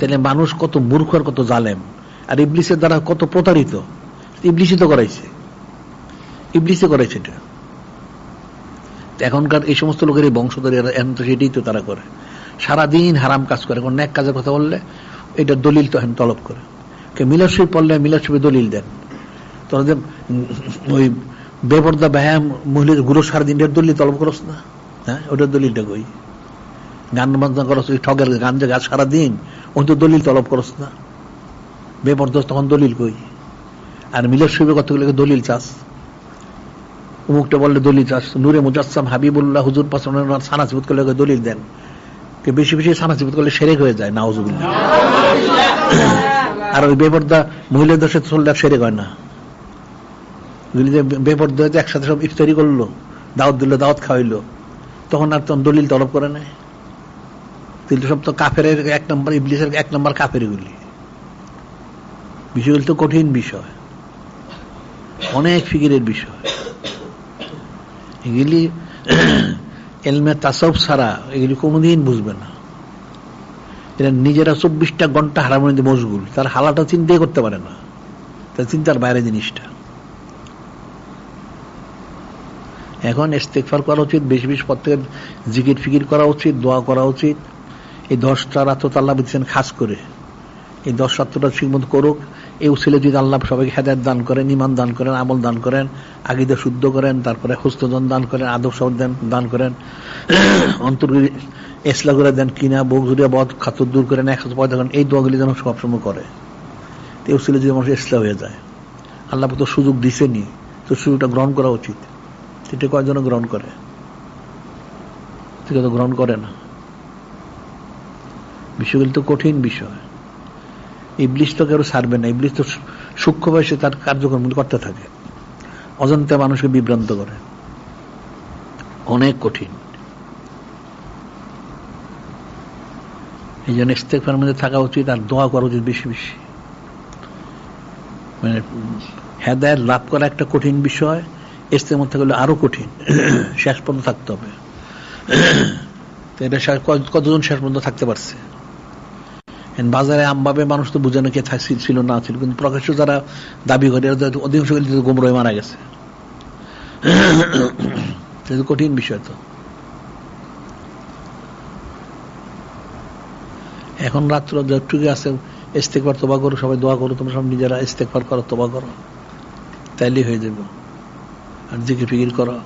তাহলে মানুষ কত মূর্খ আর কত জালেম। আর ইবলিসের দ্বারা কত প্রতারিত। ইবলিসই তো করাইছে। ইবলিসে করাইছে এটা। এখনকার এই সমস্ত লোকের এই বংশধর এখন তো সেটাই তো তারা করে। সারাদিন হারাম কাজ করে। কোন এক কাজের কথা বললে এটা দলিল তো এখন তলব করে। কে মিলাদ শরীফ পড়লে মিলাদ দলিল দেন। তোরা যে ওই বেপর্দা, ব্যায়াম মহিলার গুরু সারাদিন এর দলিল তলব করস না। হ্যাঁ? ওটার দলিলটা কই? গান বাজনা করস, ওই ঠগের গান যে গাছ সারাদিন। ওই তো দলিল তলব করস না। বেপর্দস তখন দলিল কই? আর মিলাদ শরীফে কতগুলো দলিল চাস? উমুকটা বললে দলিল চাস। নূরে মুজাসসাম হাবিবুল্লাহ হুজুর পাসন সানা সিবুত করলে দলিল দেন। বেশি বেশি সানা সিবুত করলে সেরেক হয়ে যায়, নাউজুবিল্লাহ। আর ওই বেপর্দা মহিলাদের সাথে চললে সেরেক হয় না। বেপর্দা একসাথে সব ইফতারি করল, দাওয়াত দিল, দাওয়াত খাওয়াইলো, তখন আর তখন দলিল তলব করে নেয় তাহলে সব তো কাফের এক নম্বর ইবলিসের এক নম্বর কাফের এগুলি বিষয়গুলি তো কঠিন বিষয়। অনেক ফিকিরের বিষয়। এগুলি এলমে তাসব ছাড়া এগুলি কোনোদিন বুঝবে না। এরা নিজেরা চব্বিশটা ঘণ্টা হারামোর মধ্যে মশগুল। তার হালাটা চিন্তাই করতে পারে না। তার চিন্তার বাইরে জিনিসটা। এখন ইস্তেকফার করা উচিত, বেশি বেশি প্রত্যেকের জিকির ফিকির করা উচিত, দোয়া করা উচিত। এই দশটা তো আল্লাহ দিচ্ছেন খাস করে। এই দশ রাত্রটা ঠিক মতো করুক। এই উচিলে যদি আল্লাহ সবাইকে হেদায়ত দান করেন ইমান দান করেন, আমল দান করেন আগিদে শুদ্ধ করেন, তারপরে হস্তজন দান করেন আদর্শ দেন, দান করেন অন্তর্গুলি এসলা করে দেন কিনা, বুক জুড়িয়া বধ খাতুর দূর করেন একসাথে পয়দা করেন এই দোয়াগুলি যেন সবসময় করে। এই উচিলে যদি মানুষ এসলা হয়ে যায়, আল্লাহ তো সুযোগ দিছেনি তো সুযোগটা গ্রহণ করা উচিত। সেটা কয়েকজন গ্রহণ করে? সেটা তো গ্রহণ করে না। বিষয়গুলি তো কঠিন বিষয়। ইবলিশ তো কেউ ছাড়বে না। ইবলিশ তো সূক্ষ্ম বয়সে তার কার্যক্রম করতে থাকে। অজন্তে মানুষকে বিভ্রান্ত করে। অনেক কঠিন। এই জন্য ইস্তেকফার মধ্যে থাকা উচিত আর দোয়া করা উচিত বেশি বেশি। মানে হেদায়ত লাভ করা একটা কঠিন বিষয়। ইস্তের মধ্যে গেলে আরও কঠিন। শেষ পর্যন্ত থাকতে হবে। এটা কতজন শেষ পর্যন্ত থাকতে পারছে? বাজারে আমভাবে মানুষ তো বুঝে না কে ছিল না ছিল। কিন্তু প্রকাশ্য যারা দাবি করে অধিকাংশ গোমর মারা গেছে। কঠিন বিষয় তো। এখন রাত্র যতটুকু আছে ইস্তেকবার তোবা করো, সবাই দোয়া করো, তোমরা সব নিজেরা ইস্তেকবার করো তোবা করো। তাইলেই হয়ে যাবে। আর জিকির ফিকির করো।